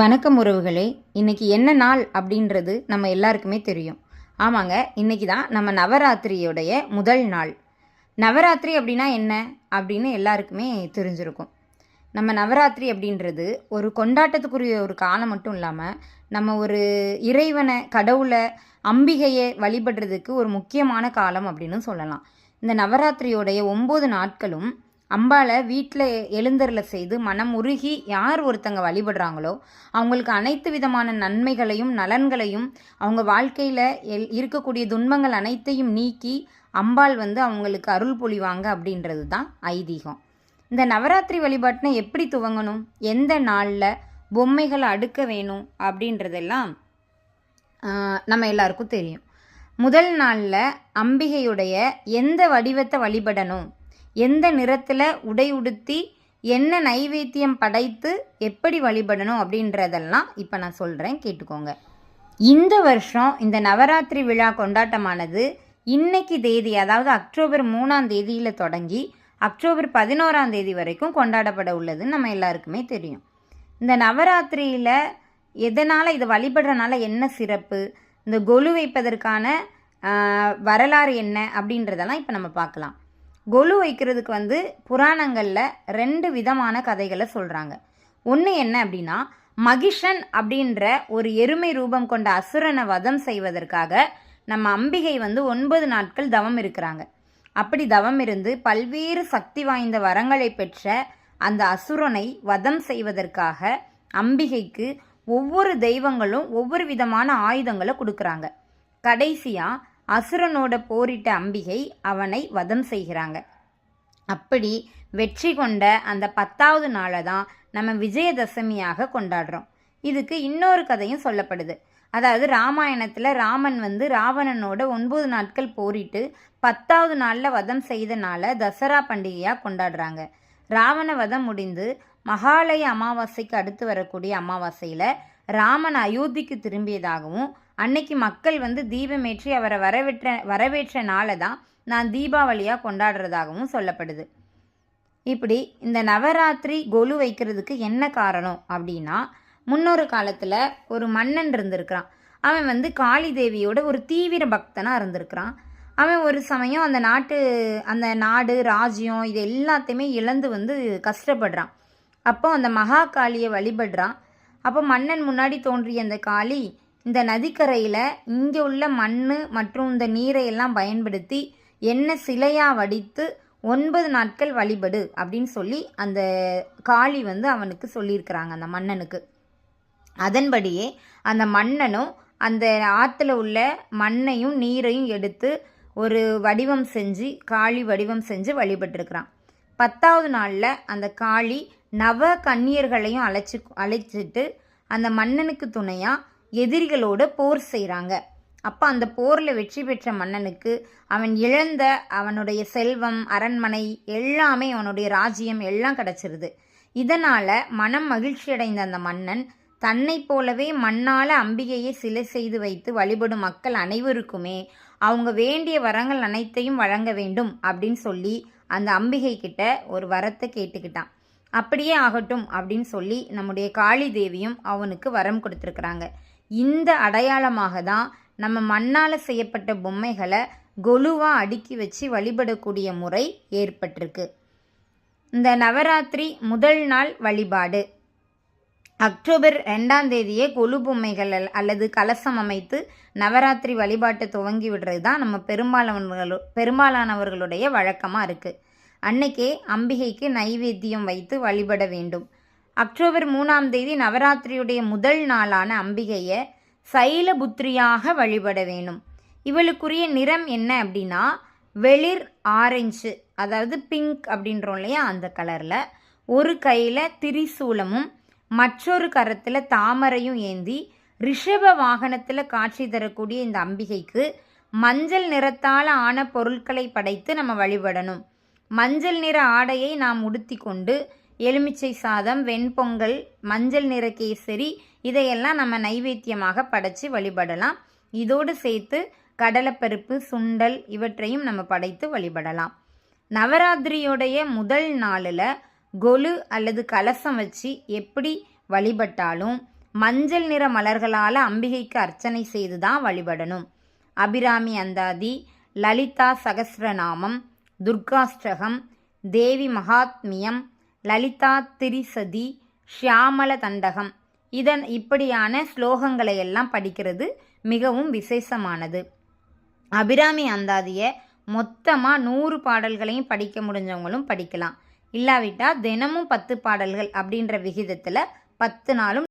வணக்கம் உறவுகளே. இன்னைக்கு என்ன நாள் அப்படின்றது நம்ம எல்லாருக்குமே தெரியும். ஆமாங்க இன்னைக்கு தான் நம்ம நவராத்திரியோடைய முதல் நாள். நவராத்திரி அப்படின்னா என்ன அப்படின்னு எல்லாருக்குமே தெரிஞ்சிருக்கும். நம்ம நவராத்திரி அப்படின்றது ஒரு கொண்டாட்டத்துக்குரிய ஒரு காலம் மட்டும் இல்லாமல் நம்ம ஒரு இறைவனை கடவுளை அம்பிகையை வழிபடுறதுக்கு ஒரு முக்கியமான காலம் அப்படின்னு சொல்லலாம். இந்த நவராத்திரியோடைய ஒம்பது நாட்களும் அம்பாளை வீட்டில் எழுந்தரில் செய்து மனம் உருகி யார் ஒருத்தங்க வழிபடுறாங்களோ அவங்களுக்கு அனைத்து விதமான நன்மைகளையும் நலன்களையும் அவங்க வாழ்க்கையில் எல் இருக்கக்கூடிய துன்பங்கள் அனைத்தையும் நீக்கி அம்பாள் வந்து அவங்களுக்கு அருள் பொழிவாங்க அப்படின்றது தான் ஐதீகம். இந்த நவராத்திரி வழிபாட்டினை எப்படி துவங்கணும்? எந்த நாளில் பொம்மைகளை அடுக்க வேணும் அப்படின்றதெல்லாம் நம்ம எல்லாருக்கும் தெரியும். முதல் நாளில் அம்பிகையுடைய எந்த வடிவத்தை வழிபடணும்? எந்த நிறத்தில் உடை உடுத்தி என்ன நைவேத்தியம் படைத்து எப்படி வழிபடணும் அப்படின்றதெல்லாம் இப்போ நான் சொல்கிறேன் கேட்டுக்கோங்க. இந்த வருஷம் இந்த நவராத்திரி விழா கொண்டாட்டமானது இன்னைக்கு தேதி அதாவது அக்டோபர் மூணாம் தேதியில் தொடங்கி அக்டோபர் பதினோராம் தேதி வரைக்கும் கொண்டாடப்பட உள்ளதுன்னு நம்ம எல்லாருக்குமே தெரியும். இந்த நவராத்திரியில் எதனால் இதை வழிபடுறனால என்ன சிறப்பு இந்த கொலு வைப்பதற்கான வரலாறு என்ன அப்படின்றதெல்லாம் இப்போ நம்ம பார்க்கலாம். கொலு வைக்கிறதுக்கு வந்து புராணங்களில் ரெண்டு விதமான கதைகளை சொல்கிறாங்க ஒன்று என்ன அப்படின்னா மகிஷன் அப்படின்ற ஒரு எருமை ரூபம் கொண்ட அசுரனை வதம் செய்வதற்காக நம்ம அம்பிகை வந்து ஒன்பது நாட்கள் தவம் இருக்கிறாங்க. அப்படி தவம் இருந்து பல்வேறு சக்தி வாய்ந்த வரங்களை பெற்ற அந்த அசுரனை வதம் செய்வதற்காக அம்பிகைக்கு ஒவ்வொரு தெய்வங்களும் ஒவ்வொரு விதமான ஆயுதங்களை கொடுக்குறாங்க. கடைசியாக அசுரனோட போரிட்ட அம்பிகை அவனை வதம் செய்கிறாங்க. அப்படி வெற்றி கொண்ட அந்த பத்தாவது நாளை தான் நம்ம விஜயதசமியாக கொண்டாடுறோம். இதுக்கு இன்னொரு கதையும் சொல்லப்படுது. அதாவது ராமாயணத்தில் ராமன் வந்து ராவணனோட ஒன்பது நாட்கள் போரிட்டு பத்தாவது நாளில் வதம் செய்தனால தசரா பண்டிகையாக கொண்டாடுறாங்க. ராவண வதம் முடிந்து மகாலய அமாவாசைக்கு அடுத்து வரக்கூடிய அமாவாசையில் ராமன் அயோத்திக்கு திரும்பியதாகவும் அன்னைக்கு மக்கள் வந்து தீபமேற்றி அவரை வரவேற்ற வரவேற்ற நாளை தான் நான் தீபாவளியாக கொண்டாடுறதாகவும் சொல்லப்படுது. இப்படி இந்த நவராத்திரி கொலு வைக்கிறதுக்கு என்ன காரணம் அப்படின்னா முன்னொரு காலத்தில் ஒரு மன்னன் இருந்திருக்கிறான். அவன் வந்து காளி தேவியோட ஒரு தீவிர பக்தனாக இருந்திருக்கிறான். அவன் ஒரு சமயம் அந்த நாட்டு அந்த நாடு ராஜ்யம் இது எல்லாத்தையுமே இழந்து வந்து கஷ்டப்படுறான். அப்போ அந்த மகா காளியை வழிபடுறான். அப்போ மன்னன் முன்னாடி தோன்றிய அந்த காளி இந்த நதிக்கரையில் இங்கே உள்ள மண் மற்றும் இந்த நீரை எல்லாம் பயன்படுத்தி என்ன சிலையாக வடித்து ஒன்பது நாட்கள் வழிபடு அப்படின்னு சொல்லி அந்த காளி வந்து அவனுக்கு சொல்லியிருக்கிறாங்க அந்த மன்னனுக்கு. அதன்படியே அந்த மன்னனும் அந்த ஆற்றுல உள்ள மண்ணையும் நீரையும் எடுத்து ஒரு வடிவம் செஞ்சு காளி வடிவம் செஞ்சு வழிபட்டிருக்கிறான். பத்தாவது நாளில் அந்த காளி நவ கன்னியர்களையும் அழைச்சி அழைச்சிட்டு அந்த மன்னனுக்கு துணையாக எதிரிகளோட போர் செய்கிறாங்க அப்போ அந்த போரில் வெற்றி பெற்ற மன்னனுக்கு அவன் இழந்த அவனுடைய செல்வம் அரண்மனை எல்லாமே அவனுடைய ராஜ்யம் எல்லாம் கிடச்சிருது. இதனால் மனம் மகிழ்ச்சி அடைந்த அந்த மன்னன் தன்னை போலவே மண்ணால அம்பிகையை சிலை செய்து வைத்து வழிபடும் மக்கள் அனைவருக்குமே அவங்க வேண்டிய வரங்கள் அனைத்தையும் வழங்க வேண்டும் அப்படின்னு சொல்லி அந்த அம்பிகை கிட்ட ஒரு வரத்தை கேட்டுக்கிட்டான். அப்படியே ஆகட்டும் அப்படின்னு சொல்லி நம்முடைய காளி தேவியும் அவனுக்கு வரம் கொடுத்துருக்குறாங்க. இந்த அடையாளமாக தான் நம்ம மண்ணால் செய்யப்பட்ட பொம்மைகளை கொலுவாக அடுக்கி வச்சு வழிபடக்கூடிய முறை ஏற்பட்டிருக்கு. இந்த நவராத்திரி முதல் நாள் வழிபாடு. அக்டோபர் ரெண்டாம் தேதியே கொலு பொம்மைகள் அல்லது கலசம் அமைத்து நவராத்திரி வழிபாட்டை துவங்கி விடுறது தான் நம்ம பெரும்பாலானவர்களோ பெரும்பாலானவர்களுடைய வழக்கமாக இருக்குது அன்னைக்கே அம்பிகைக்கு நைவேத்தியம் வைத்து வழிபட வேண்டும். அக்டோபர் மூணாம் தேதி நவராத்திரியுடைய முதல் நாளான அம்பிகையை சைலபுத்திரியாக வழிபட வேணும். இவளுக்குரிய நிறம் என்ன அப்படின்னா வெளிர் ஆரஞ்சு அதாவது பிங்க் அப்படின்றோம் இல்லையா அந்த கலரில். ஒரு கையில் திரிசூலமும் மற்றொரு கரத்தில் தாமரையும் ஏந்தி ரிஷப வாகனத்தில் காட்சி தரக்கூடிய இந்த அம்பிகைக்கு மஞ்சள் நிறத்தால் ஆன பொருட்களை படைத்து நம்ம வழிபடணும். மஞ்சள் நிற ஆடையை நாம் உடுத்தி கொண்டு எலுமிச்சை சாதம் வெண்பொங்கல் மஞ்சள் நிற கேசரி இதையெல்லாம் நம்ம நைவேத்தியமாக படைத்து வழிபடலாம். இதோடு சேர்த்து கடலைப்பருப்பு சுண்டல் இவற்றையும் நம்ம படைத்து வழிபடலாம். நவராத்திரியோடைய முதல் நாளில் கொலு அல்லது கலசம் வச்சு எப்படி வழிபட்டாலும் மஞ்சள் நிற மலர்களால் அம்பிகைக்கு அர்ச்சனை செய்து தான் வழிபடணும். அபிராமி அந்தாதி லலிதா சகசிரநாமம் துர்காஷ்டகம் தேவி மகாத்மியம் லலிதா திரிசதி ஷியாமல தண்டகம். இதன் இப்படியான ஸ்லோகங்களை எல்லாம் படிக்கிறது மிகவும் விசேஷமானது. அபிராமி அந்தாதியை மொத்தமாக நூறு பாடல்களையும் படிக்க முடிஞ்சவங்களும் படிக்கலாம். இல்லாவிட்டால் தினமும் பத்து பாடல்கள் அப்படின்ற விகிதத்தில் பத்து நாளும்